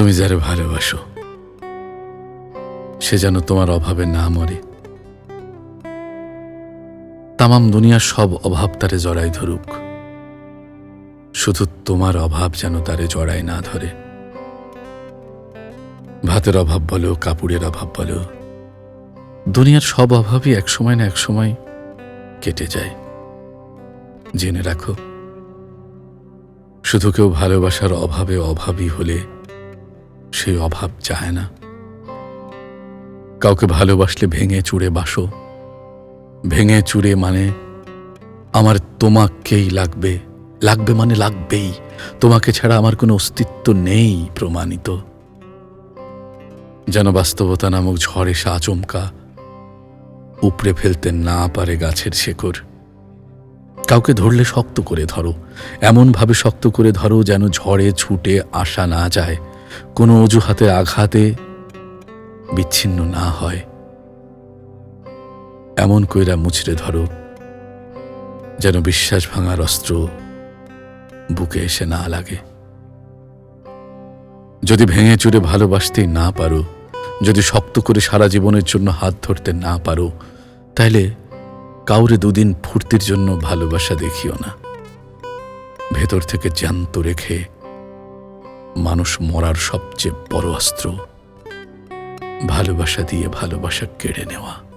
তুমি যারে ভালোবাসো, সে যেন তোমার অভাবে না মরে। তামাম দুনিয়ার সব অভাব তারে জড়াই ধরুক। শুধু তোমার অভাব যেন তারে জড়াই না ধরে। ভাতের অভাব বলো, কাপড়ের অভাব বলো, দুনিয়ার সব অভাবই এক সময় না এক সময় কেটে যায়। জেনে রাখো, শুধু কেউ ভালোবাসার অভাবে অভাবী হলে সেই অভাব যায় না। কাউকে ভালোবাসলে ভেঙে চুড়ে বাসো। ভেঙে চুড়ে মানে আমার তোমাকেই লাগবে। লাগবে মানে লাগবেই। তোমাকে ছাড়া আমার কোনো অস্তিত্ব নেই প্রমাণিত। যেন বাস্তবতা নামক ঝড়ে এসে আচমকা উপড়ে ফেলতে না পারে গাছের শেকড়। কাউকে ধরলে শক্ত করে ধরো। এমনভাবে শক্ত করে ধরো যেন ঝড়ে ছুটে আসা না যায়। কোনো অজুহাতে আঘাতে বিচ্ছিন্ন না হয়। এমন কইরা মুচড়ে ধরো, যেন বিশ্বাস ভাঙার অস্ত্র বুকে এসে না লাগে। যদি ভেঙে চুরে ভালোবাসতে না পারো, যদি শক্ত করে সারা জীবনের জন্য হাত ধরতে না পারো, তাইলে কাউরে দুদিন ফুর্তির জন্য ভালোবাসা দেখিও না। ভেতর থেকে জ্যান্ত রেখে মানুষ মরার সবচেয়ে বড় অস্ত্র। ভালোবাসা দিয়ে ভালোবাসা কেড়ে নেওয়া।